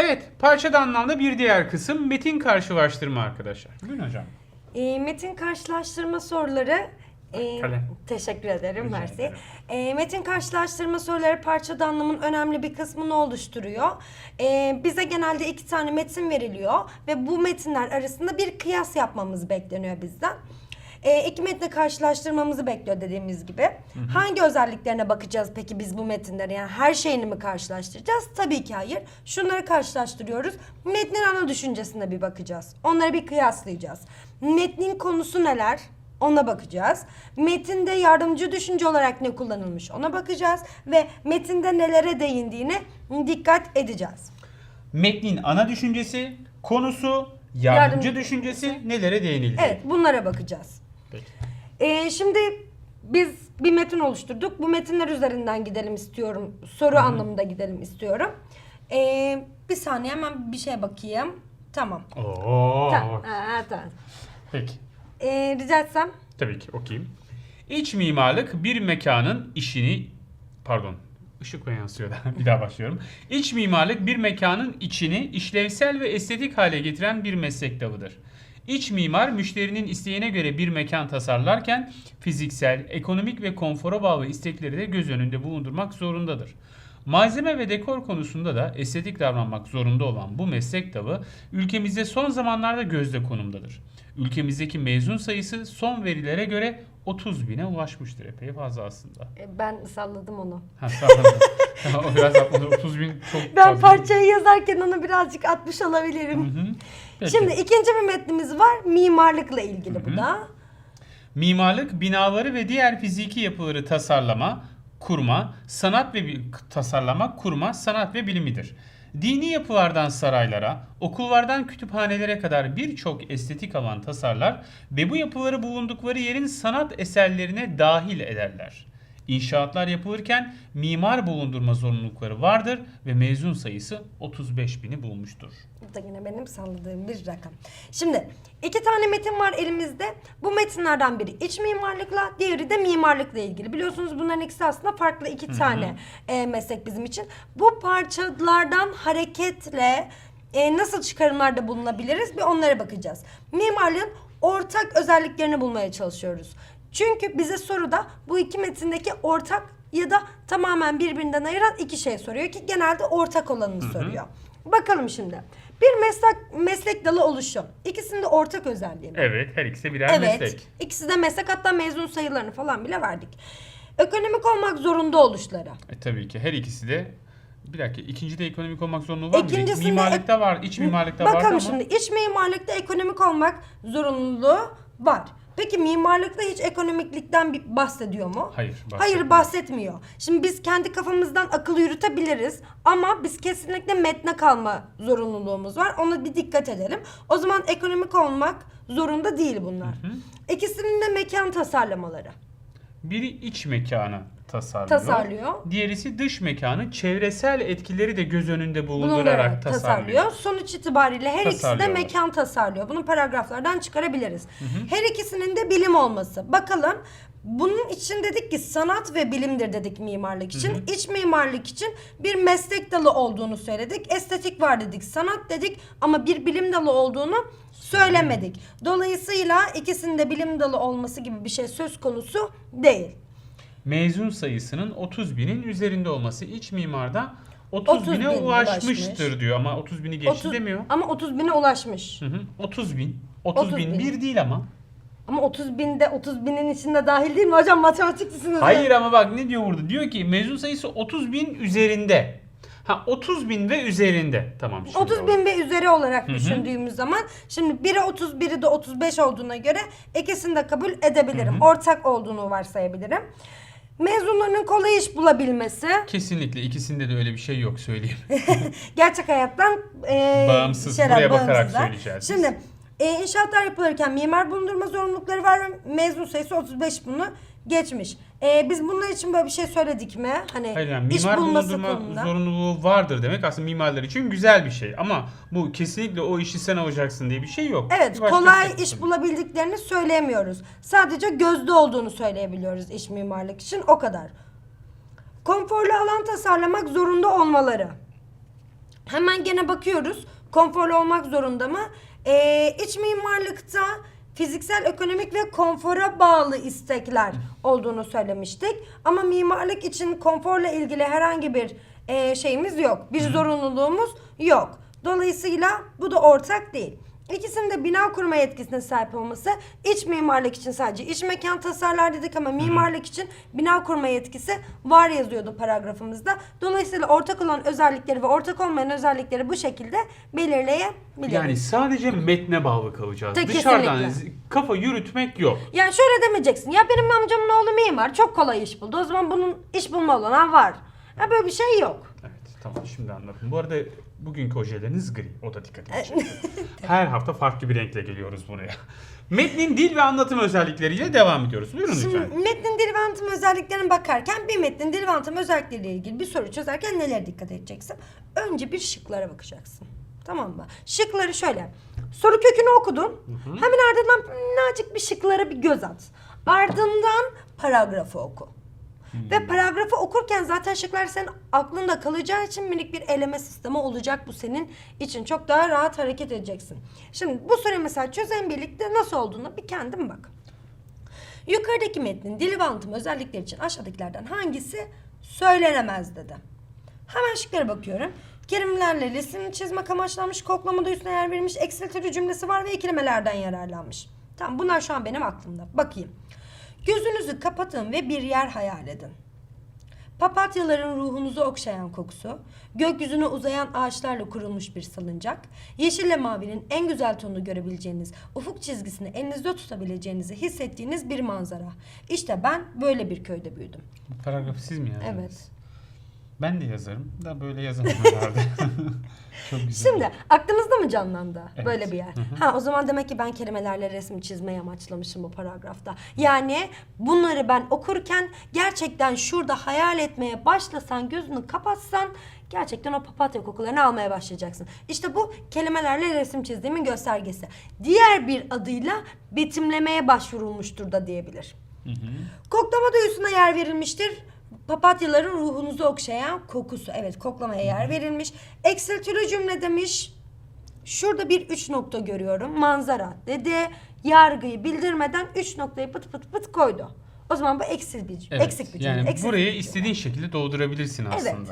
Evet, parçada anlamda bir diğer kısım metin karşılaştırma arkadaşlar. Buyurun hocam. E, metin karşılaştırma soruları e, Kalem. teşekkür ederim Rica Mersi. ederim. E, metin karşılaştırma soruları parçada anlamın önemli bir kısmını oluşturuyor. E, bize genelde iki tane metin veriliyor ve bu metinler arasında bir kıyas yapmamız bekleniyor bizden. E, iki metni karşılaştırmamızı bekliyor dediğimiz gibi. Hangi özelliklerine bakacağız peki biz bu metinleri? Yani her şeyini mi karşılaştıracağız? Tabii ki hayır. Şunları karşılaştırıyoruz. Metnin ana düşüncesine bir bakacağız. Onları bir kıyaslayacağız. Metnin konusu neler? Ona bakacağız. Metinde yardımcı düşünce olarak ne kullanılmış ona bakacağız. Ve metinde nelere değindiğine dikkat edeceğiz. Metnin ana düşüncesi, konusu, yardımcı Yardımcı düşüncesi, nelere değinildi? Evet bunlara bakacağız. Peki. Ee, şimdi biz bir metin oluşturduk. Bu metinler üzerinden gidelim istiyorum. Soru anlamında gidelim istiyorum. Ee, bir saniye hemen bir şeye bakayım. Tamam. Oo. Tamam. Aa, tamam. Peki. Ee, rica etsem. Tabii ki okuyayım. İç mimarlık bir mekanın işini pardon ışık ve yansıyor da bir daha başlıyorum. İç mimarlık bir mekanın içini işlevsel ve estetik hale getiren bir meslek dalıdır. İç mimar müşterinin isteğine göre bir mekan tasarlarken fiziksel, ekonomik ve konfora bağlı istekleri de göz önünde bulundurmak zorundadır. Malzeme ve dekor konusunda da estetik davranmak zorunda olan bu meslek dalı ülkemizde son zamanlarda gözde konumdadır. Ülkemizdeki mezun sayısı son verilere göre 30 bine ulaşmıştır. Epey fazla aslında. Ee, ben salladım onu. Ha, olun. o biraz atmadı. 30 bin çok Ben fazla. parçayı yazarken onu birazcık atmış olabilirim. Hı hı. Peki. Şimdi ikinci bir metnimiz var. Mimarlıkla ilgili bu da. Mimarlık binaları ve diğer fiziki yapıları tasarlama, kurma, sanat ve tasarlama, kurma, sanat ve bilimidir. Dini yapılardan saraylara, okullardan kütüphanelere kadar birçok estetik alan tasarlar ve bu yapıları bulundukları yerin sanat eserlerine dahil ederler. İnşaatlar yapılırken mimar bulundurma zorunlulukları vardır ve mezun sayısı 35 bini bulmuştur. Bu da yine benim salladığım bir rakam. Şimdi iki tane metin var elimizde. Bu metinlerden biri iç mimarlıkla, diğeri de mimarlıkla ilgili. Biliyorsunuz bunların ikisi aslında farklı iki tane e, meslek bizim için. Bu parçalardan hareketle e, nasıl çıkarımlarda bulunabiliriz bir onlara bakacağız. Mimarlığın ortak özelliklerini bulmaya çalışıyoruz. Çünkü bize soruda bu iki metindeki ortak ya da tamamen birbirinden ayıran iki şey soruyor ki genelde ortak olanını soruyor. Bakalım şimdi. Bir meslek meslek dalı oluşu. İkisinin de ortak özelliği. mi? Evet, her ikisi birer Evet. meslek. İkisi de meslek hatta mezun sayılarını falan bile verdik. Ekonomik olmak zorunda oluşları. E tabii ki her ikisi de bir dakika ikinci de ekonomik olmak zorunluluğu var mı? İkincisinde Mimarlıkta var, iç mimarlıkta var Bakalım ama şimdi iç mimarlıkta ekonomik olmak zorunluluğu var. Peki mimarlıkta hiç ekonomiklikten bir bahsediyor mu? Hayır, bahsetmiyor. Hayır bahsetmiyor. Şimdi biz kendi kafamızdan akıl yürütebiliriz ama biz kesinlikle metne kalma zorunluluğumuz var. Ona bir dikkat edelim. O zaman ekonomik olmak zorunda değil bunlar. İkisinin de mekan tasarlamaları. biri iç mekanı tasarlıyor. Tasarlıyor. Diğerisi dış mekanı çevresel etkileri de göz önünde bulundurarak tasarlıyor. tasarlıyor. Sonuç itibariyle her ikisi de Tasarlıyorlar. mekan tasarlıyor. Bunu paragraflardan çıkarabiliriz. Her ikisinin de bilim olması. Bakalım bunun için dedik ki sanat ve bilimdir dedik mimarlık için. İç mimarlık için bir meslek dalı olduğunu söyledik. Estetik var dedik, sanat dedik ama bir bilim dalı olduğunu söylemedik. Dolayısıyla ikisinin de bilim dalı olması gibi bir şey söz konusu değil. Mezun sayısının 30 binin üzerinde olması iç mimarda 30, 30 bine bin ulaşmıştır ulaşmış. diyor ama 30 bini geçti 30 demiyor. Ama 30 bine ulaşmış. Hı hı. 30 bin. 30, 30 bin. bin. bir değil ama. Ama 30 binde 30 binin içinde dahil değil mi hocam matematikçisiniz? Hayır ama bak ne diyor burada? Diyor ki mezun sayısı 30 bin üzerinde. Ha 30 bin ve üzerinde. Tamam. şimdi 30 oldu. bin ve üzeri olarak düşündüğümüz zaman şimdi biri 30 biri de 35 olduğuna göre ikisini de kabul edebilirim. Ortak olduğunu varsayabilirim. Mezunlarının kolay iş bulabilmesi Kesinlikle ikisinde de öyle bir şey yok söyleyeyim. gerçek hayattan e, Bağımsız, buraya bakarak bağımsızlar. söyleyeceğiz biz. Şimdi e, inşaatlar yapılırken mimar bulundurma zorunlulukları var ve mezun sayısı 35 bunu geçmiş. E, biz bunlar için böyle bir şey söyledik mi? Hani Hayır yani iş mimar bulması bulundurma konusunda. zorunluluğu vardır demek aslında mimarlar için güzel bir şey. Ama bu kesinlikle o işi sen alacaksın diye bir şey yok. Evet Bir başka kolay bir şey iş bulabildiklerini söyleyemiyoruz. Sadece gözde olduğunu söyleyebiliyoruz iş mimarlık için o kadar. Konforlu alan tasarlamak zorunda olmaları. Hemen gene bakıyoruz. Konforlu olmak zorunda mı? Ee, iç mimarlıkta fiziksel, ekonomik ve konfora bağlı istekler olduğunu söylemiştik. Ama mimarlık için konforla ilgili herhangi bir e, şeyimiz yok. Bir zorunluluğumuz yok. Dolayısıyla bu da ortak değil. İkisinin de bina kurma yetkisine sahip olması iç mimarlık için sadece iç mekan tasarlar dedik ama mimarlık için bina kurma yetkisi var yazıyordu paragrafımızda. Dolayısıyla ortak olan özellikleri ve ortak olmayan özellikleri bu şekilde belirleyebiliriz. Yani sadece metne bağlı kalacağız. Ta- Dışarıdan kesinlikle. kafa yürütmek yok. Yani şöyle demeyeceksin. Ya benim amcamın oğlu mimar çok kolay iş buldu. O zaman bunun iş bulma olanağı var. Ya böyle bir şey yok. Evet tamam şimdi anladım. Bu arada bugünkü ojeleriniz gri. O da dikkatimi çekti. Her hafta farklı bir renkle geliyoruz buraya. Metnin dil ve anlatım özellikleriyle devam ediyoruz. Buyurun Şimdi lütfen. metnin dil ve anlatım özelliklerine bakarken bir metnin dil ve anlatım özellikleriyle ilgili bir soru çözerken nelere dikkat edeceksin? Önce bir şıklara bakacaksın. Tamam mı? Şıkları şöyle. Soru kökünü okudun. Hemen ardından minnacık bir şıklara bir göz at. Ardından paragrafı oku. Ve paragrafı okurken zaten şıklar senin aklında kalacağı için minik bir eleme sistemi olacak bu senin için. Çok daha rahat hareket edeceksin. Şimdi bu soruyu mesela çözen birlikte nasıl olduğunu bir kendin bak. Yukarıdaki metnin dil ve anlatım özellikleri için aşağıdakilerden hangisi söylenemez dedi. Hemen şıklara bakıyorum. Kelimelerle resim çizmek amaçlanmış, koklamada üstüne yer verilmiş, eksiltili cümlesi var ve ikilemelerden yararlanmış. Tamam bunlar şu an benim aklımda. Bakayım. Gözünüzü kapatın ve bir yer hayal edin. Papatyaların ruhunuzu okşayan kokusu, gökyüzüne uzayan ağaçlarla kurulmuş bir salıncak, yeşille mavinin en güzel tonunu görebileceğiniz, ufuk çizgisini elinizde tutabileceğinizi hissettiğiniz bir manzara. İşte ben böyle bir köyde büyüdüm. Paragrafı siz mi yazdınız? Evet. Ben de yazarım da böyle yazamam herhalde. Çok güzel. Şimdi aklınızda mı canlandı Evet. böyle bir yer? Ha o zaman demek ki ben kelimelerle resim çizmeyi amaçlamışım bu paragrafta. Yani bunları ben okurken gerçekten şurada hayal etmeye başlasan, gözünü kapatsan gerçekten o papatya kokularını almaya başlayacaksın. İşte bu kelimelerle resim çizdiğimin göstergesi. Diğer bir adıyla betimlemeye başvurulmuştur da diyebilir. Koklamada üstüne yer verilmiştir. Papatyaların ruhunuzu okşayan kokusu. Evet koklamaya yer verilmiş. Eksiltili cümle demiş. Şurada bir üç nokta görüyorum. Manzara dedi. Yargıyı bildirmeden üç noktayı pıt pıt pıt koydu. O zaman bu eksik bir, Evet, eksik bir cümle. Yani eksik bir burayı cümle. istediğin şekilde doldurabilirsin aslında. Evet.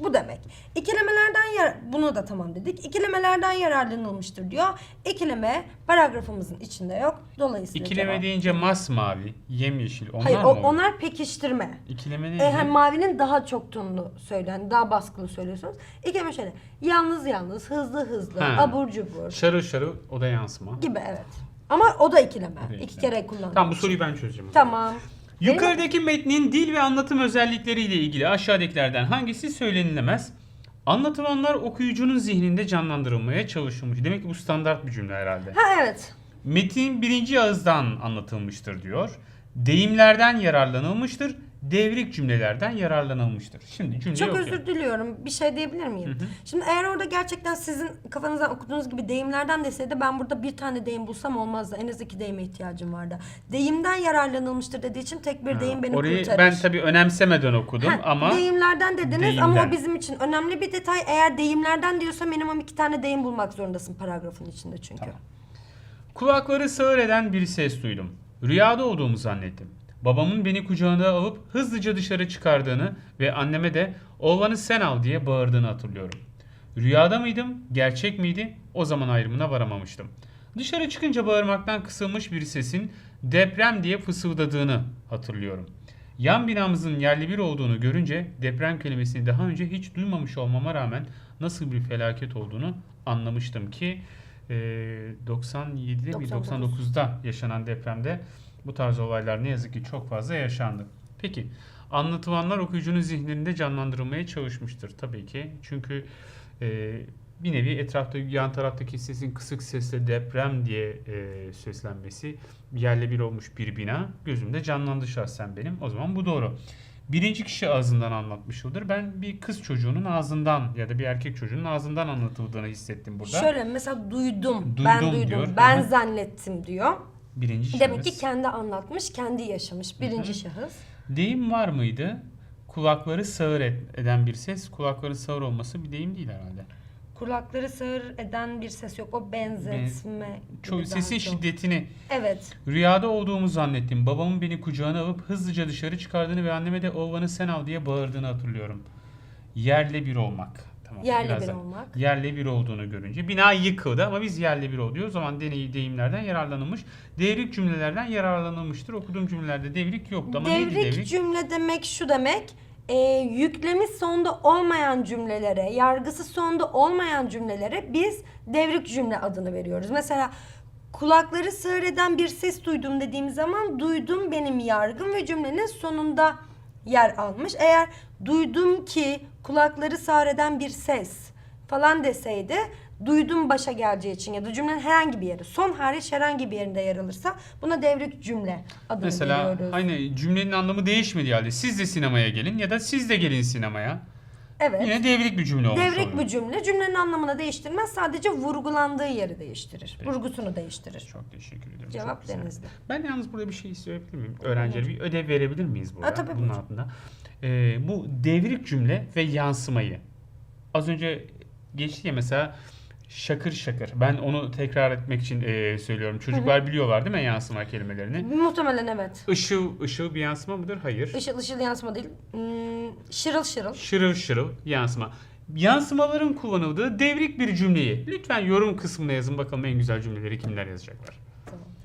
Bu demek. İkilemelerden yer bunu da tamam dedik. İkilemelerden yararlanılmıştır diyor. İkileme paragrafımızın içinde yok. Dolayısıyla İkileme cevap- deyince masmavi, yemyeşil onlar Hayır mı o- oluyor? onlar pekiştirme. İkileme E, neydi? hani mavinin daha çok tonlu söyle, hani daha baskılı söylüyorsunuz. İkileme şöyle. Yalnız yalnız, hızlı hızlı, Ha. abur cubur Şarıl şarıl o da yansıma. gibi evet. Ama o da ikileme. O da İki ikileme. kere kullanılıyor. Tamam bu soruyu ben çözeceğim. o zaman. Tamam. Yukarıdaki metnin dil ve anlatım özellikleriyle ilgili aşağıdakilerden hangisi söylenilemez? Anlatılanlar okuyucunun zihninde canlandırılmaya çalışılmış. Demek ki bu standart bir cümle herhalde. Ha evet. Metin birinci ağızdan anlatılmıştır diyor. Deyimlerden yararlanılmıştır. Devrik cümlelerden yararlanılmıştır. Şimdi cümle Çok yok özür diliyorum. Bir şey diyebilir miyim? Şimdi eğer orada gerçekten sizin kafanızdan okuduğunuz gibi deyimlerden deseydi ben burada bir tane deyim bulsam olmazdı. En az iki deyime ihtiyacım vardı. Deyimden yararlanılmıştır dediği için tek bir deyim beni Orayı kurtarır. ben tabii önemsemeden okudum Ha, ama deyimlerden dediniz ama deyimden. o bizim için önemli bir detay. Eğer deyimlerden diyorsa minimum iki tane deyim bulmak zorundasın paragrafın içinde çünkü. kulakları sağır eden bir ses duydum. Rüyada olduğumu zannettim. Babamın beni kucağına alıp hızlıca dışarı çıkardığını ve anneme de oğlanı sen al diye bağırdığını hatırlıyorum. Rüyada mıydım, gerçek miydi? O zaman ayrımına varamamıştım. Dışarı çıkınca bağırmaktan kısılmış bir sesin deprem diye fısıldadığını hatırlıyorum. Yan binamızın yerli bir olduğunu görünce deprem kelimesini daha önce hiç duymamış olmama rağmen nasıl bir felaket olduğunu anlamıştım ki e, 97'de mi 99. 99'da yaşanan depremde bu tarz olaylar ne yazık ki çok fazla yaşandı. Peki anlatılanlar okuyucunun zihninde canlandırılmaya çalışmıştır tabii ki. Çünkü e, bir nevi etrafta yan taraftaki sesin kısık sesle deprem diye e, seslenmesi yerle bir olmuş bir bina gözümde canlandı şahsen benim. O zaman bu doğru. Birinci kişi ağzından anlatmışıldır. Ben bir kız çocuğunun ağzından ya da bir erkek çocuğunun ağzından anlatıldığını hissettim burada. Şöyle mesela duydum, Duydum ben duydum, diyor. ben zannettim diyor. Birinci Demek ki kendi anlatmış, kendi yaşamış. Birinci şahıs. Deyim var mıydı? Kulakları sağır et- eden bir ses. Kulakları sağır olması bir deyim değil herhalde. Kulakları sığır eden bir ses yok. O benzetme. Çok, gibi daha sesin çok. şiddetini Evet. Rüyada olduğumu zannettim. Babamın beni kucağına alıp hızlıca dışarı çıkardığını ve anneme de oğlanı sen al diye bağırdığını hatırlıyorum. Yerle bir olmak. Tamam, Yerle bir olmak. Yerle bir olduğunu görünce. Bina yıkıldı ama biz yerle bir oluyor. O zaman deney deyimlerden yararlanılmış. Devrik cümlelerden yararlanılmıştır. Okuduğum cümlelerde devrik yoktu ama neydi devrik devrik? cümle demek şu demek. E, yüklemi sonda olmayan cümlelere, yargısı sonda olmayan cümlelere biz devrik cümle adını veriyoruz. Mesela kulakları sığır eden bir ses duydum dediğim zaman duydum benim yargım ve cümlenin sonunda yer almış. Eğer duydum ki kulakları sağır eden bir ses falan deseydi duydum başa geleceği için ya da cümlenin herhangi bir yeri son hariç herhangi bir yerinde yer alırsa buna devrik cümle adını Mesela veriyoruz. hani cümlenin anlamı değişmediği halde siz de sinemaya gelin ya da siz de gelin sinemaya. Evet. Yine devrik bir cümle olmuş Devrik oluyor. bir cümle cümlenin anlamını değiştirmez sadece vurgulandığı yeri değiştirir. Vurgusunu değiştirir. Çok teşekkür ederim. çok Cevap güzel. denizde. Ben yalnız burada bir şey isteyebilir miyim? Öğrencilere bir ödev verebilir miyiz burada? Ha, tabii bunun buyurun. altında. Ee, bu devrik cümle ve yansımayı. Az önce geçti ya mesela şakır şakır. Ben onu tekrar etmek için e, söylüyorum. Çocuklar biliyorlar değil mi yansıma kelimelerini? Muhtemelen evet. Işıl, ışıl bir yansıma mıdır? Hayır. Işıl ışıl yansıma değil. Hmm, şırıl şırıl. Şırıl şırıl yansıma. Yansımaların kullanıldığı devrik bir cümleyi lütfen yorum kısmına yazın bakalım en güzel cümleleri kimler yazacaklar.